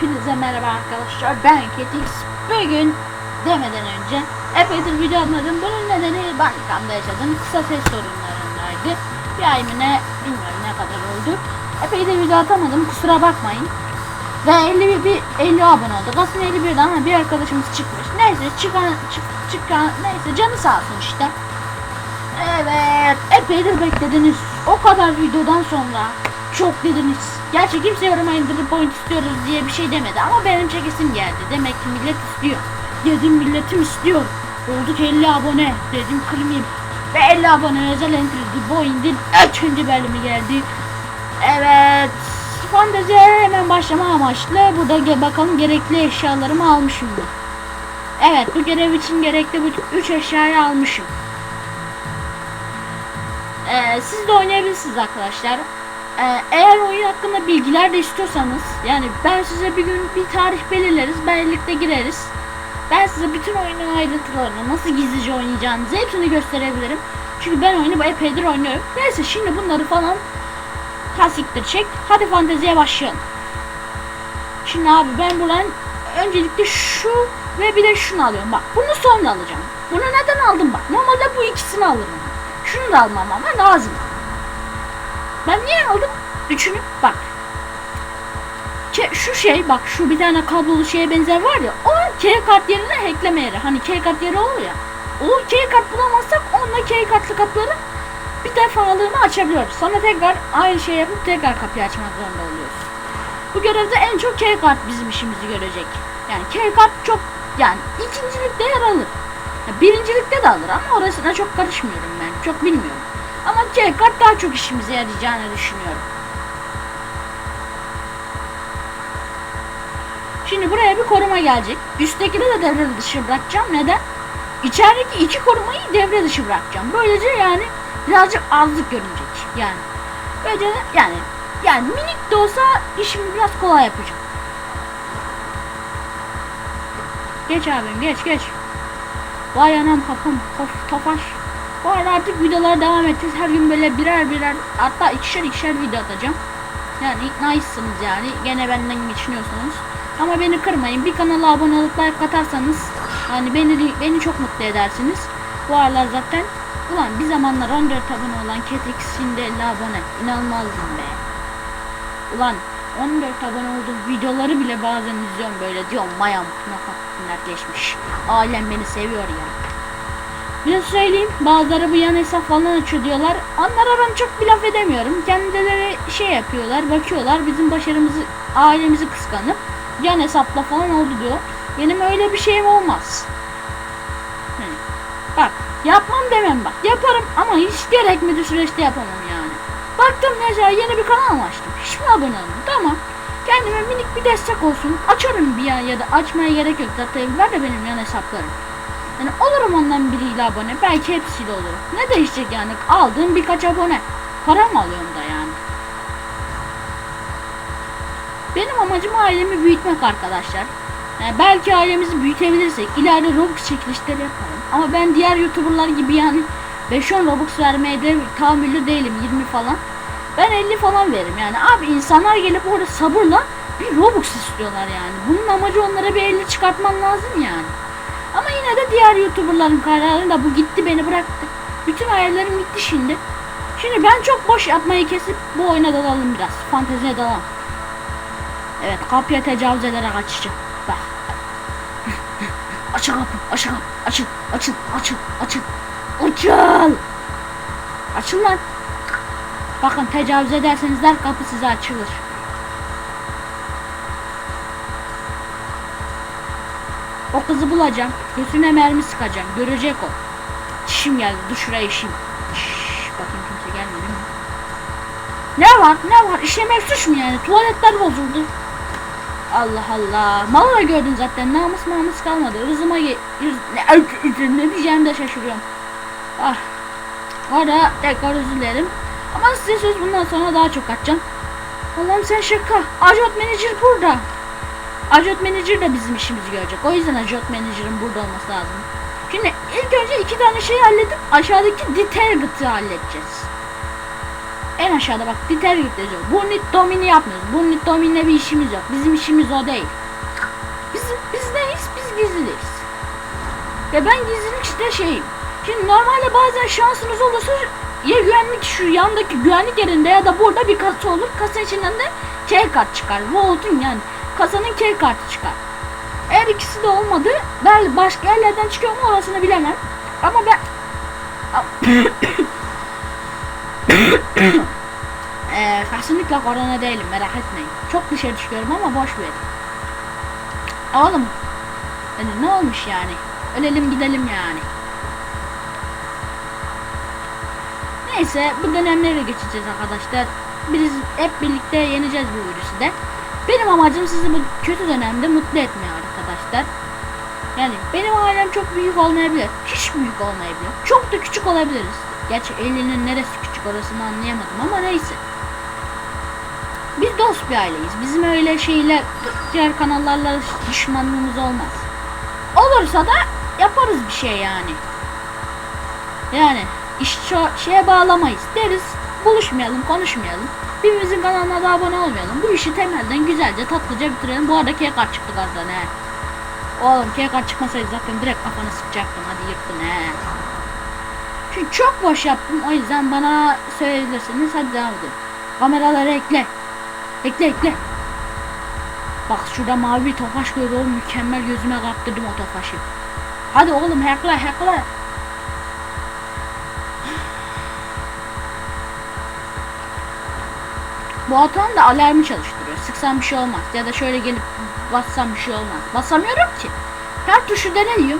Hepinize merhaba arkadaşlar. Ben Ketix. Bugün demeden önce epeydir video atmadım. Bunun nedeni bankamda yaşadığım kısa ses sorunlarındaydı. Bir ay mı ne bilmiyorum ne kadar oldu. Epeydir video atamadım. Kusura bakmayın. Ve 50 bir 50 abone olduk. Aslında 51'den ama bir arkadaşımız çıkmış. Neyse çıkan çık, çıkan neyse canı sağ olsun işte. Evet, epeydir beklediniz. O kadar videodan sonra çok dediniz. Gerçi kimse yoruma indirim point istiyoruz diye bir şey demedi ama benim çekesim geldi. Demek ki millet istiyor. Dedim milletim istiyor. Olduk 50 abone. Dedim kırmayayım. Ve 50 abone özel entridi indin 3. bölümü geldi. Evet. Fanteziye hemen başlama amaçlı. Burada bakalım gerekli eşyalarımı almışım mı? Evet bu görev için gerekli bu 3 eşyayı almışım. Ee, siz de oynayabilirsiniz arkadaşlar. Ee, eğer oyun hakkında bilgiler de istiyorsanız yani ben size bir gün bir tarih belirleriz. Birlikte gireriz. Ben size bütün oyunun ayrıntılarını nasıl gizlice oynayacağınızı hepsini gösterebilirim. Çünkü ben oyunu epeydir oynuyorum. Neyse şimdi bunları falan klasiktir çek. Hadi fanteziye başlayalım. Şimdi abi ben buradan öncelikle şu ve bir de şunu alıyorum. Bak bunu sonra alacağım. Bunu neden aldım bak. Normalde bu ikisini alırım. Şunu da almam ama lazım. Ben niye aldım? Üçünü bak. Şu şey bak şu bir tane kablolu şeye benzer var ya o K kart yerine hackleme yeri. Hani K kart yeri olur ya. O K kart bulamazsak onunla K kartlı kapıları bir defalığını açabiliyoruz. Sonra tekrar aynı şey yapıp tekrar kapıyı açmak zorunda oluyoruz. Bu görevde en çok K kart bizim işimizi görecek. Yani K kart çok yani ikincilikte yer alır. Ya birincilikte de alır ama orasına çok karışmıyorum ben. Çok bilmiyorum. Ama C kart daha çok işimize yarayacağını düşünüyorum. Şimdi buraya bir koruma gelecek. Üsttekini de devre dışı bırakacağım. Neden? İçerideki iki korumayı devre dışı bırakacağım. Böylece yani birazcık azlık görünecek. Yani böylece de- yani yani minik de olsa işimi biraz kolay yapacağım. Geç abim geç geç. Vay anam kafam of tofaş. Bu arada artık videolara devam edeceğiz. Her gün böyle birer birer hatta ikişer ikişer video atacağım. Yani nice'sınız yani. Gene benden geçiniyorsunuz. Ama beni kırmayın. Bir kanala abone olup like atarsanız hani beni beni çok mutlu edersiniz. Bu aralar zaten ulan bir zamanlar 14 abone olan Ketix şimdi 50 abone. İnanılmazdım be. Ulan 14 abone olduğum videoları bile bazen izliyorum böyle diyorum mayam nakatlar geçmiş. Alem beni seviyor ya. Bir de söyleyeyim bazıları bu yan hesap falan açıyor diyorlar. Onlara ben çok bir laf edemiyorum. Kendileri şey yapıyorlar bakıyorlar bizim başarımızı ailemizi kıskanıp yan hesapla falan oldu diyor. Benim öyle bir şeyim olmaz. Hı. Bak yapmam demem bak yaparım ama hiç gerekmediği süreçte yapamam yani. Baktım mesela yeni bir kanal açtım. Hiç mi abone olmadım? Tamam. Kendime minik bir destek olsun. Açarım bir ya ya da açmaya gerek yok. Zaten var da benim yan hesaplarım. Yani olurum ondan biriyle abone. Belki hepsiyle olurum. Ne değişecek yani? Aldığım birkaç abone. Para mı alıyorum da yani? Benim amacım ailemi büyütmek arkadaşlar. Yani belki ailemizi büyütebilirsek ileride Robux çekilişleri yaparım. Ama ben diğer YouTuber'lar gibi yani 5-10 Robux vermeye de tahammüllü değilim 20 falan. Ben 50 falan veririm yani. Abi insanlar gelip orada sabırla bir Robux istiyorlar yani. Bunun amacı onlara bir 50 çıkartman lazım yani. Yine de diğer YouTuber'ların kararında bu gitti beni bıraktı. Bütün hayallerim gitti şimdi. Şimdi ben çok boş yapmayı kesip bu oyuna dalalım biraz. Fanteziye dalalım. Evet kapıya tecavüz ederek açacağım. Bak. Açıl kapı, açıl kapı, açıl, açıl, açıl, açıl, açıl. Açıl lan. Bakın tecavüz ederseniz der kapı size açılır. O kızı bulacağım. Göğsüne mermi sıkacağım. Görecek o. Çişim geldi. Dur şuraya işim. Şşş, bakayım kimse gelmedi mi? Ne var? Ne var? İşemek suç mu yani? Tuvaletler bozuldu. Allah Allah. Mal da gördün zaten. Namus namus kalmadı. Rızıma ge... Rız... Ne, ne diyeceğimi de şaşırıyorum. Ah. Orada tekrar özür. Ama size söz bundan sonra daha çok atacağım. Allah'ım sen şaka. Ajot Manager burada. Ajot Manager da bizim işimizi görecek. O yüzden Ajot Manager'ın burada olması lazım. Şimdi ilk önce iki tane şeyi halledip aşağıdaki Detarget'ı halledeceğiz. en aşağıda bak Dieter yazıyor. Burnit domini yapmıyoruz. Burnit dominle bir işimiz yok. Bizim işimiz o değil. Bizim biz neyiz? Biz gizliyiz. Ve ben gizlilik işte şeyim. Şimdi normalde bazen şansınız olursa ya güvenlik şu yandaki güvenlik yerinde ya da burada bir kasa olur. Kasa içinden de key kart çıkar. Vault'un yani kasanın key kartı çıkar. Eğer ikisi de olmadı ben başka yerlerden çıkıyor mu orasını bilemem. Ama ben Eee kesinlikle korona değilim merak etmeyin. Çok dışarı çıkıyorum ama boş verin. Oğlum hani ne olmuş yani? Ölelim gidelim yani. Neyse bu dönemlere geçeceğiz arkadaşlar. Biz hep birlikte yeneceğiz bu virüsü de. Benim amacım sizi bu kötü dönemde mutlu etmeye arkadaşlar. Yani benim ailem çok büyük olmayabilir. Hiç büyük olmayabilir. Çok da küçük olabiliriz. Gerçi elinin neresi küçük orasını anlayamadım ama neyse. Biz dost bir aileyiz. Bizim öyle şeyle diğer kanallarla düşmanlığımız olmaz. Olursa da yaparız bir şey yani. Yani iş şeye bağlamayız. Deriz buluşmayalım, konuşmayalım. Birbirimizin kanalına da abone olmayalım. Bu işi temelden güzelce tatlıca bitirelim. Bu arada kekar çıktı kardan he. Oğlum kekar çıkmasaydı zaten direkt kafanı sıkacaktım. Hadi yırttın he. Çünkü çok boş yaptım. O yüzden bana söyleyebilirsiniz. Hadi devam edelim. Kameraları ekle. Ekle ekle. Bak şurada mavi bir tofaş görüyorum. Mükemmel gözüme kaptırdım o tofaşı. Hadi oğlum hackla hackla. Bu atan da alarmı çalıştırıyor. Sıksam bir şey olmaz. Ya da şöyle gelip bassam bir şey olmaz. Basamıyorum ki. Her tuşu deneniyor.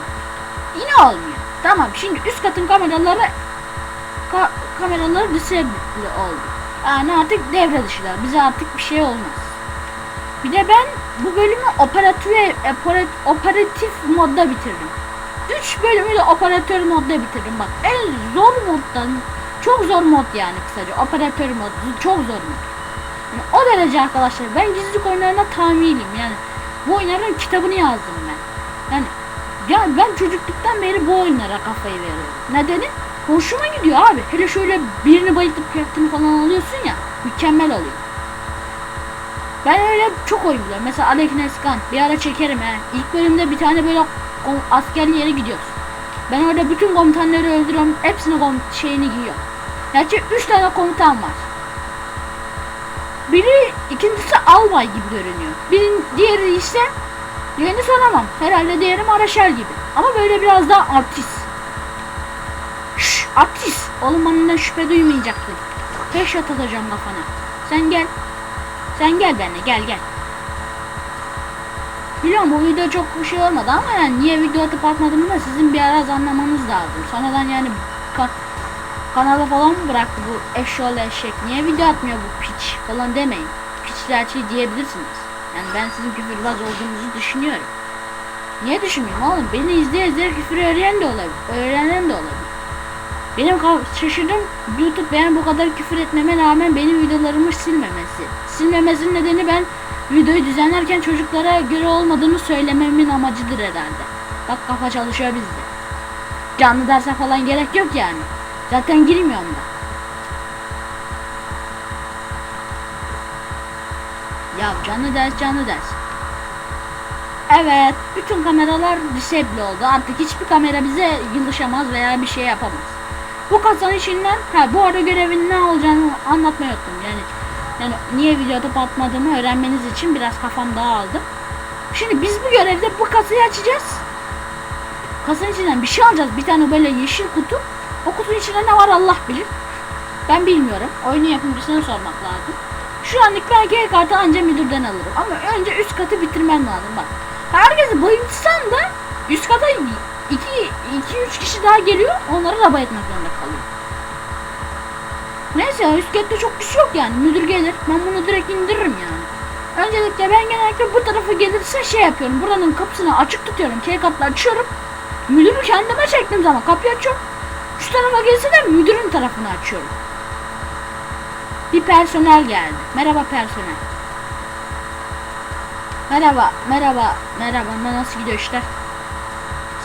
Yine olmuyor. Tamam şimdi üst katın kameraları ka kameraları disable oldu. Yani artık devre dışılar. Bize artık bir şey olmaz. Bir de ben bu bölümü operatif operat- operatif modda bitirdim. 3 bölümü de operatör modda bitirdim. Bak en zor moddan çok zor mod yani kısaca. Operatör mod çok zor mod. Yani o derece arkadaşlar. Ben gizlilik oyunlarına tamilim yani. Bu oyunların kitabını yazdım ben. Yani ya ben çocukluktan beri bu oyunlara kafayı veriyorum. Nedeni? Hoşuma gidiyor abi. Hele şöyle birini bayıltıp kıyafetini falan alıyorsun ya. Mükemmel oluyor. Ben öyle çok oyun biliyorum. Mesela Alek Neskan. Bir ara çekerim he. İlk bölümde bir tane böyle askerli yere gidiyoruz. Ben orada bütün komutanları öldürüyorum. Hepsini kom şeyini giyiyor. Gerçi 3 tane komutan var. Biri ikincisi albay gibi görünüyor. Birin diğeri ise diğerini soramam. Herhalde diğeri Maraşal gibi. Ama böyle biraz daha artist. Şşş artist. Oğlum benden şüphe duymayacaksın. Headshot atacağım kafana. Sen gel. Sen gel benimle gel gel. Biliyorum bu video çok bir şey olmadı ama yani niye video atıp atmadığımı da sizin bir ara anlamanız lazım. Sonradan yani ka kanala falan mı bıraktı bu eşşoğlu eşek? Niye video atmıyor bu piç falan demeyin. Piçler şey diyebilirsiniz. Yani ben sizin küfürbaz olduğunuzu düşünüyorum. Niye düşünmeyeyim oğlum? Beni izleye izleye küfür öğrenen de olabilir. Öğrenen de olabilir. Benim şaşırdım YouTube ben bu kadar küfür etmeme rağmen benim videolarımı silmemesi. Silmemesinin nedeni ben videoyu düzenlerken çocuklara göre olmadığını söylememin amacıdır herhalde. Bak kafa çalışıyor bizde. Canlı derse falan gerek yok yani. Zaten girmiyorum da. Ya canlı ders canlı ders. Evet, bütün kameralar disable oldu. Artık hiçbir kamera bize yılışamaz veya bir şey yapamaz. Bu kasanın içinden, ha bu arada görevin ne olacağını anlatmayı unuttum. Yani yani niye video atıp atmadığımı öğrenmeniz için biraz kafam dağıldı. Şimdi biz bu görevde bu kasayı açacağız. Kasanın içinden bir şey alacağız. Bir tane böyle yeşil kutu. O kutunun içinde ne var Allah bilir. Ben bilmiyorum. Oyunun yapımcısına sormak lazım. Şu anlık belki el kartı anca müdürden alırım. Ama önce üst katı bitirmem lazım bak. Herkesi bayıltsam da üst kata 2-3 kişi daha geliyor. Onları da bayıltmak zorunda kalıyor. Neyse ya üst katta çok kişi yok yani. Müdür gelir. Ben bunu direkt indiririm yani. Öncelikle ben genellikle bu tarafa gelirse şey yapıyorum. Buranın kapısını açık tutuyorum. Key kartla açıyorum. Müdürü kendime çektiğim zaman kapıyı açıyorum. Şu tarafa gelse de müdürün tarafını açıyorum. Bir personel geldi. Merhaba personel. Merhaba, merhaba, merhaba. Nasıl gidiyor işler?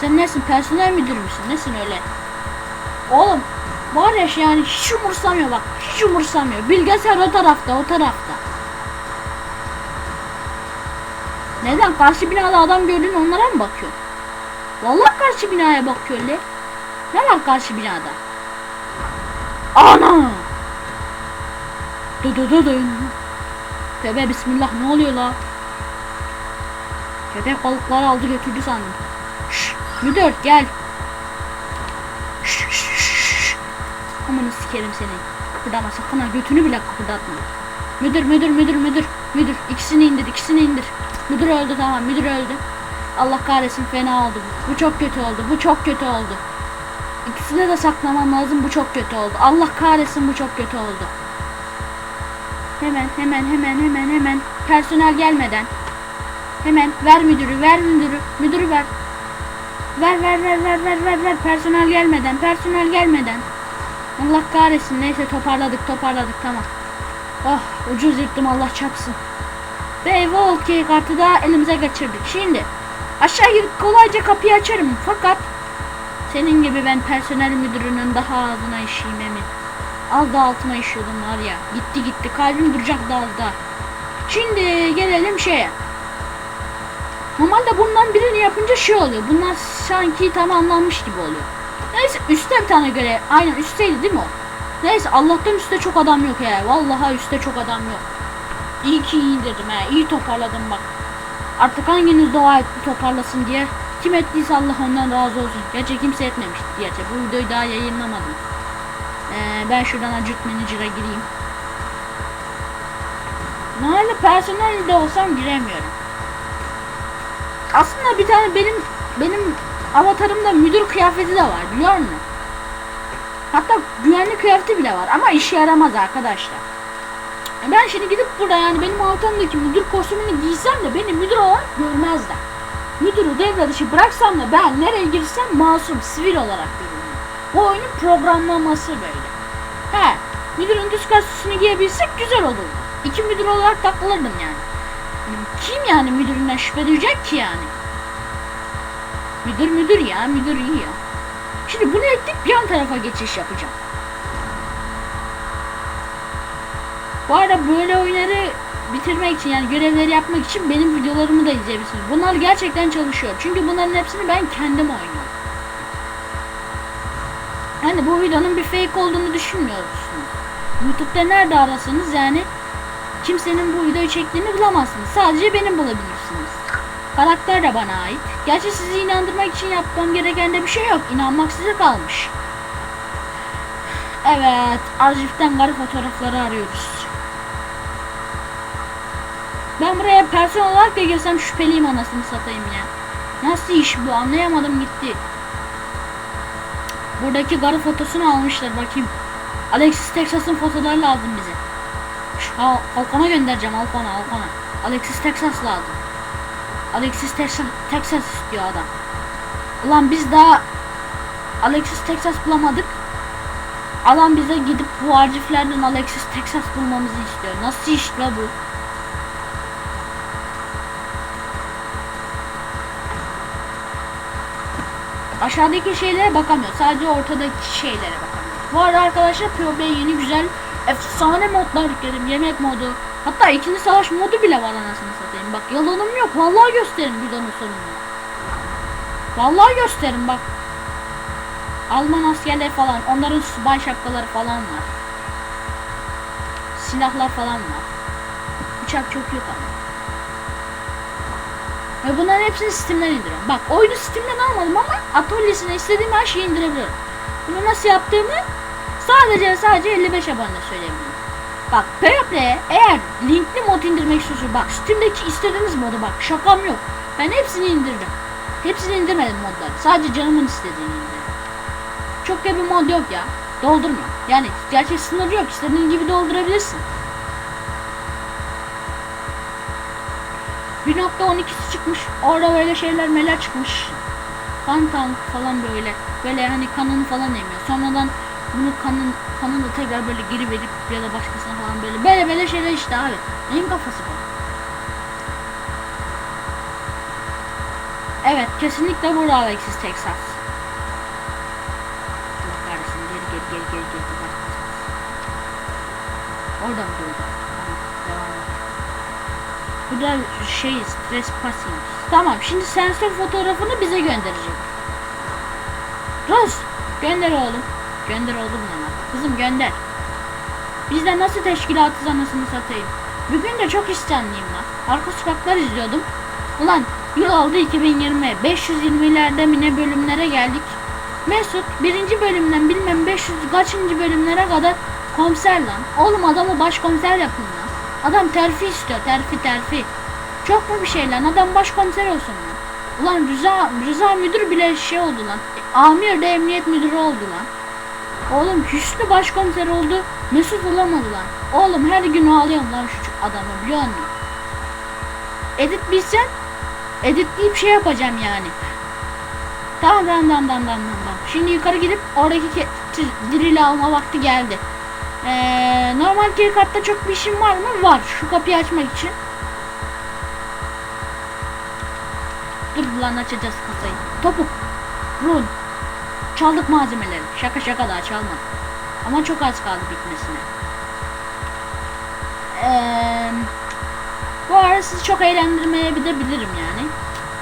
Sen nesin? Personel müdürü müsün? Nesin öyle? Oğlum, Var ya şey yani hiç umursamıyor bak. Hiç umursamıyor. Bilgisayar o tarafta o tarafta. Neden? Karşı binada adam gördün onlara mı bakıyor? Vallahi karşı binaya bakıyor le. Var karşı binada? Ana! Dı dı dı dın. Tövbe bismillah ne oluyor la? Köpek balıkları aldı götürdü sandım. Şşş müdür gel. Şşş şşş. Amanı sikerim seni. Kıpırdama sakın ha götünü bile kıpırdatma. Müdür müdür müdür müdür müdür ikisini indir ikisini indir. Müdür öldü tamam müdür öldü. Allah kahretsin fena oldu bu. Bu çok kötü oldu. Bu çok kötü oldu. İkisine de saklamam lazım. Bu çok kötü oldu. Allah kahretsin bu çok kötü oldu. Hemen hemen hemen hemen hemen personel gelmeden hemen ver müdürü ver müdürü müdürü ver. Ver ver ver ver ver ver ver personel gelmeden personel gelmeden. Allah kahretsin neyse toparladık toparladık tamam. Oh ucuz yırttım Allah çarpsın. Ve Volkey kartı da elimize kaçırdık. Şimdi aşağı gidip kolayca kapıyı açarım fakat senin gibi ben personel müdürünün daha ağzına işeyim emin. Az da altıma işiyordum var ya. Gitti gitti kalbim duracaktı az daha. Şimdi gelelim şeye. Normalde bundan birini yapınca şey oluyor. Bunlar sanki tamamlanmış gibi oluyor. Neyse üstte bir tane görev. Aynen üstteydi değil mi o? Neyse Allah'tan üstte çok adam yok ya. Vallahi üstte çok adam yok. İyi ki iyi dedim ha. İyi toparladım bak. Artık hanginiz dua etti toparlasın diye. Kim ettiyse Allah ondan razı olsun. Gerçi kimse etmemişti gerçi. Bu videoyu daha yayınlamadım. Ee, ben şuradan acık manager'a gireyim. Normalde personel de olsam giremiyorum. Aslında bir tane benim benim avatarımda müdür kıyafeti de var biliyor musun? Hatta güvenlik kıyafeti bile var ama işe yaramaz arkadaşlar. Ben şimdi gidip burada yani benim avatarımdaki müdür kostümünü giysem de beni müdür olarak görmezler. Müdürü devre dışı bıraksam da ben nereye girsem masum, sivil olarak görünüyorum. Bu oyunun programlaması böyle. He, müdürün düz kostümünü giyebilsek güzel olurdu. İki müdür olarak takılırdım yani. Kim yani müdüründen şüphe duyacak ki yani? Müdür müdür ya, müdür iyi ya. Şimdi bunu ekleyip yan tarafa geçiş yapacağım. Bu arada böyle oyunları bitirmek için yani görevleri yapmak için benim videolarımı da izleyebilirsiniz. Bunlar gerçekten çalışıyor. Çünkü bunların hepsini ben kendim oynuyorum. Yani bu videonun bir fake olduğunu düşünmüyorsunuz. YouTube'da nerede arasanız yani kimsenin bu videoyu çektiğini bulamazsınız. Sadece benim bulabilirsiniz. Karakter de bana ait. Gerçi sizi inandırmak için yapmam gereken de bir şey yok. İnanmak size kalmış. Evet, arşivden garip fotoğrafları arıyoruz. Ben buraya personel olarak da girsem şüpheliyim anasını satayım ya. Nasıl iş bu anlayamadım gitti. Buradaki garı fotosunu almışlar bakayım. Alexis Texas'ın fotoları lazım bize. Şu Al Alkon'a göndereceğim Alkon'a Alkon'a. Alexis Texas lazım. Alexis Texas, Texas istiyor adam. Ulan biz daha Alexis Texas bulamadık. Adam bize gidip bu arşivlerden Alexis Texas bulmamızı istiyor. Nasıl iş la bu? Aşağıdaki şeylere bakamıyor. Sadece ortadaki şeylere bakamıyor. Bu arada arkadaşlar PUBG'ye yeni güzel efsane modlar yükledim. Yemek modu. Hatta ikinci savaş modu bile var anasını satayım. Bak yalanım yok. Vallahi gösterin videonun sonunda. Vallahi gösterin bak. Alman askerleri falan. Onların subay şapkaları falan var. Silahlar falan var. Uçak çok yok ama. Ve bunların hepsini Steam'den indiriyorum. Bak oyunu Steam'den almadım ama atölyesine istediğim her şeyi indirebiliyorum. Bunu nasıl yaptığımı sadece sadece 55 abone söyleyebilirim. Bak PvP eğer linkli mod indirmek istiyorsanız bak Steam'deki istediğiniz modu bak şakam yok. Ben hepsini indirdim. Hepsini indirmedim modları. Sadece canımın istediğini indirdim. Çok da bir mod yok ya. Doldurmuyor. Yani gerçek sınır yok. İstediğin gibi doldurabilirsin. 1.12'si çıkmış. Orada böyle şeyler meler çıkmış. Kan kan falan böyle. Böyle hani kanını falan emiyor. Sonradan bunu kanın kanını da tekrar böyle geri verip ya da başkasına falan böyle. Böyle böyle şeyler işte abi. Neyin kafası bu? Evet kesinlikle burada Alexis Texas. Allah kahretsin geri geri geri geri geri. Orada mı Burada şey stres passing. Tamam şimdi sensör fotoğrafını bize gönderecek. Rose gönder oğlum. Gönder oğlum yana. Kızım gönder. Biz de nasıl teşkilatız anasını satayım. Bugün de çok isyanlıyım lan. Arka sokaklar izliyordum. Ulan yıl oldu 2020. 520'lerde mi ne bölümlere geldik. Mesut birinci bölümden bilmem 500 kaçıncı bölümlere kadar komiser lan. Oğlum adamı başkomiser yapın lan. Adam terfi istiyor terfi terfi. Çok mu bir şey lan adam başkomiser olsun lan. Ulan Rıza, Rıza müdür bile şey oldu lan. Amir de emniyet müdürü oldu lan. Oğlum Hüsnü başkomiser oldu. Mesut olamadı lan. Oğlum her gün ağlıyorum lan şu adamı biliyor musun? Edit bilsen editleyip şey yapacağım yani. Tamam tamam tamam tamam tamam. Şimdi yukarı gidip oradaki dirili alma vakti geldi. Ee, normal kirkatta çok bir işim var mı? Var. Şu kapıyı açmak için. Dur lan açacağız kasayı. Topuk. Run. Çaldık malzemeleri. Şaka şaka daha çalmadık. Ama çok az kaldı bitmesine. Eee bu ara sizi çok eğlendirmeyebilirim yani.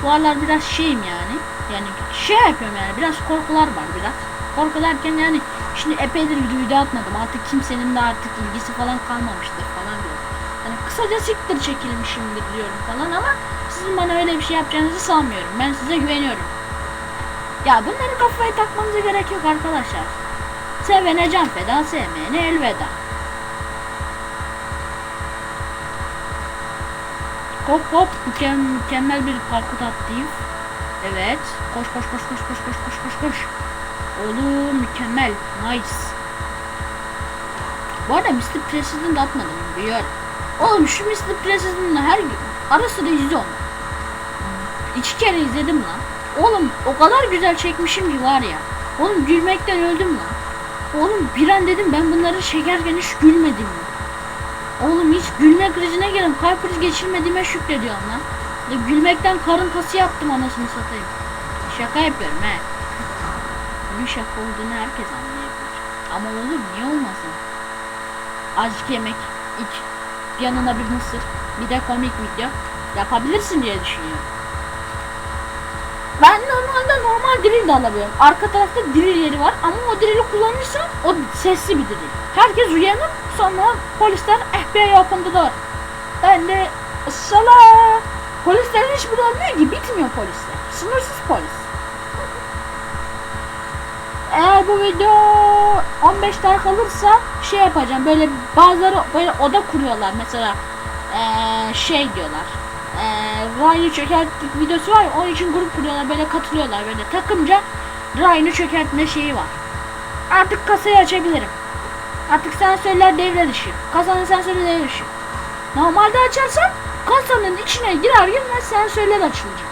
Bu aralar biraz şeyim yani. Yani şey yapıyorum yani biraz korkular var biraz. Korku derken yani şimdi epeydir video, video atmadım. Artık kimsenin de artık ilgisi falan kalmamıştır falan diyor. Yani kısaca siktir çekilmişimdir diyorum falan ama sizin bana öyle bir şey yapacağınızı sanmıyorum. Ben size güveniyorum. Ya bunları kafaya takmanıza gerek yok arkadaşlar. Sevene can feda, sevmeyene elveda. Hop hop mükemmel, bir parkur attayım. Evet. Koş koş koş koş koş koş koş koş koş. Oğlum mükemmel. Nice. Bu arada Mr. President atmadım biliyorum. Oğlum şu Mr. President'ı her gün ara sıra izliyorum. İki kere izledim lan. Oğlum o kadar güzel çekmişim ki var ya. Oğlum gülmekten öldüm lan. Oğlum bir an dedim ben bunları çekerken hiç gülmedim mi? Oğlum hiç gülme krizine gelin. Kalp krizi geçirmediğime şükrediyorum lan. Ya gülmekten karın kası yaptım anasını satayım. Şaka yapıyorum he. Bunun şaka olduğunu herkes anlayabilir. Ama olur niye olmasın? Azıcık yemek, iç, yanına bir mısır, bir de komik video yapabilirsin diye düşünüyorum. Ben normalde normal drill de alabiliyorum. Arka tarafta drill yeri var ama o drill'i kullanırsan o sesli bir drill. Herkes uyanır sonra polisler FBI open the door. Ben de sala polislerin hiçbiri olmuyor ki bitmiyor polisler. Sınırsız polis. Eğer bu video 15 dakika kalırsa şey yapacağım. Böyle bazıları böyle oda kuruyorlar mesela. Eee, şey diyorlar. Eee Ryan'ı çökerttik videosu var ya, onun için grup kuruyorlar böyle katılıyorlar böyle. Takımca Ryan'ı çökertme şeyi var. Artık kasayı açabilirim. Artık sensörler devre dışı. Kasanın sensörü devre dışı. Normalde açarsam kasanın içine girer girmez sensörler açılacak.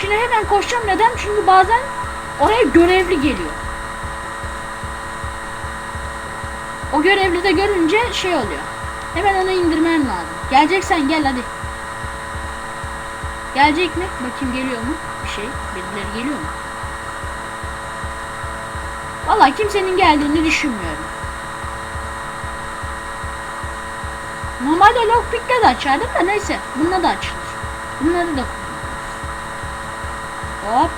Şimdi hemen koşacağım. Neden? Çünkü bazen oraya görevli geliyor O görevli de görünce şey oluyor. Hemen onu indirmen lazım. Geleceksen gel hadi. Gelecek mi? Bakayım geliyor mu? Bir şey. Birileri geliyor mu? Vallahi kimsenin geldiğini düşünmüyorum. Normalde lockpick'le de açardım da neyse. Bununla da açılır. Bunları da. Hop.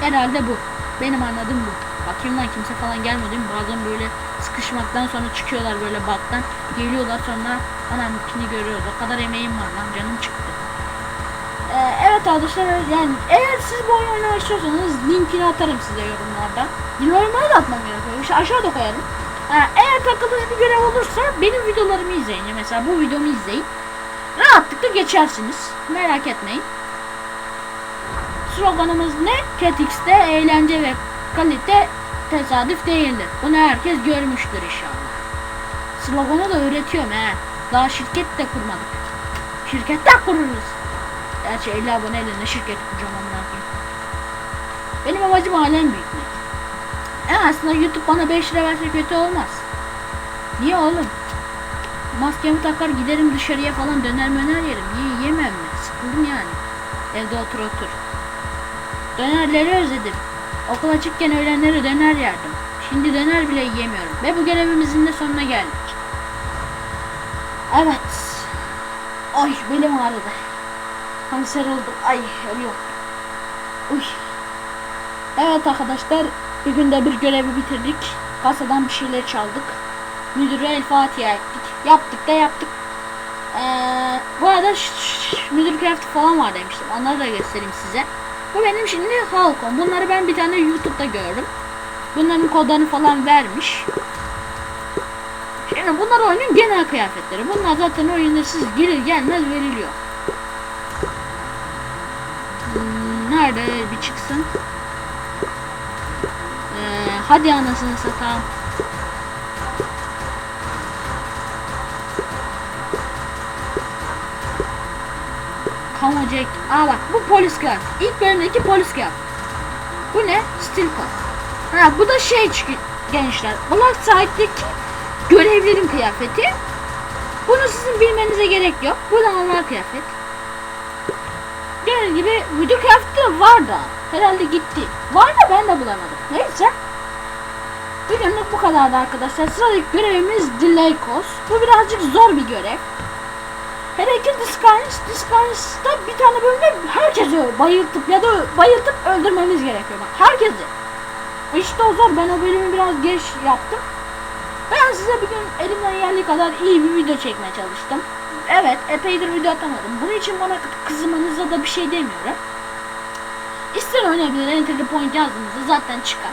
Herhalde bu. Benim anladığım bu. Bakayım lan kimse falan gelmedi mi? Bazen böyle sıkışmaktan sonra çıkıyorlar böyle baktan. Geliyorlar sonra anam kini görüyoruz. O kadar emeğim var lan canım çıktı. Ee, evet arkadaşlar yani eğer siz bu oyunu oynamak istiyorsanız linkini atarım size yorumlarda. Yorumlara da atmam gerekiyor. İşte aşağıda koyarım. Ha, eğer takıldığınız bir görev olursa benim videolarımı izleyin. Mesela bu videomu izleyin. Rahatlıkla geçersiniz. Merak etmeyin. Sloganımız ne? Catix'te eğlence ve kalite tesadüf değildir. Bunu herkes görmüştür inşallah. Sloganı da öğretiyorum he. Daha şirket de kurmadık. Şirket de kururuz. Gerçi 50 aboneyle ne şirket kuracağım amına. Benim amacım alem büyütmek. En aslında YouTube bana 5 lira verse kötü olmaz. Niye oğlum? Maskemi takar giderim dışarıya falan döner möner yerim. Niye yemem mi? Sıkıldım yani. Evde otur otur. Dönerleri özledim. Okul açıkken öğlenleri döner yerdim. Şimdi döner bile yiyemiyorum. Ve bu görevimizin de sonuna geldik. Evet. Ay belim ağrıdı. Kanser oldum. Ay ölüyorum. Uy. Evet arkadaşlar bir günde bir görevi bitirdik. Kasadan bir şeyler çaldık. Müdüre El Fatiha ettik. Yaptık da yaptık. Ee, bu arada müdür kıyafeti falan var demiştim. Onları da göstereyim size. Bu benim şimdi Halcon. Bunları ben bir tane YouTube'da gördüm. Bunların kodlarını falan vermiş. Şimdi bunlar oyunun genel kıyafetleri. Bunlar zaten oyunda siz gelir gelmez veriliyor. Hmm, nerede bir çıksın. Ee, hadi anasını satayım. Jack. Aa bak bu polis kıyafet. İlk bölümdeki polis kıyafet. Bu ne? Steel Cup. Ha bu da şey çıkıyor gençler. Black Side'deki görevlerin kıyafeti. Bunu sizin bilmenize gerek yok. Bu da normal kıyafet. Gördüğünüz gibi müdür kıyafeti var da. Herhalde gitti. Var da ben de bulamadım. Neyse. Bugünlük bu kadardı arkadaşlar. Sıradaki görevimiz Dileykos. Bu birazcık zor bir görev. Hele ki Disguise'da bir tane bölümde herkesi bayıltıp ya da bayıltıp öldürmemiz gerekiyor. Bak herkesi. İşte o zor. Ben o bölümü biraz geç yaptım. Ben size bugün elimden geldiği kadar iyi bir video çekmeye çalıştım. Evet, epeydir video atamadım. Bunun için bana kızmanıza da bir şey demiyorum. İster oynayabilir, Enter the Point yazdığınızda zaten çıkar.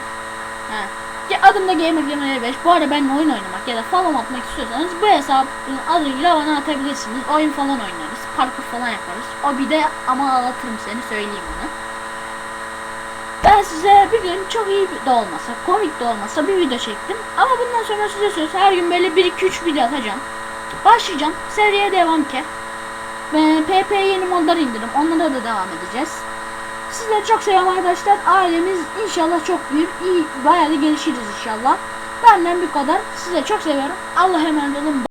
Ha. Ya adım da Gamer Gamer 5. Bu arada benimle oyun oynamak ya da falan atmak istiyorsanız bu hesabın adıyla bana atabilirsiniz. Oyun falan oynarız. Parkur falan yaparız. O bir de ama ağlatırım seni söyleyeyim bunu. Ben size bir gün çok iyi de olmasa, komik de olmasa bir video çektim. Ama bundan sonra size söz her gün böyle 1-2-3 video atacağım. Başlayacağım. Seriye devam ki. Ve PP yeni modlar indirdim. Onlara da devam edeceğiz. Sizleri çok seviyorum arkadaşlar. Ailemiz inşallah çok büyür. İyi, bayağı da gelişiriz inşallah. Benden bu kadar. Size çok seviyorum. Allah emanet olun.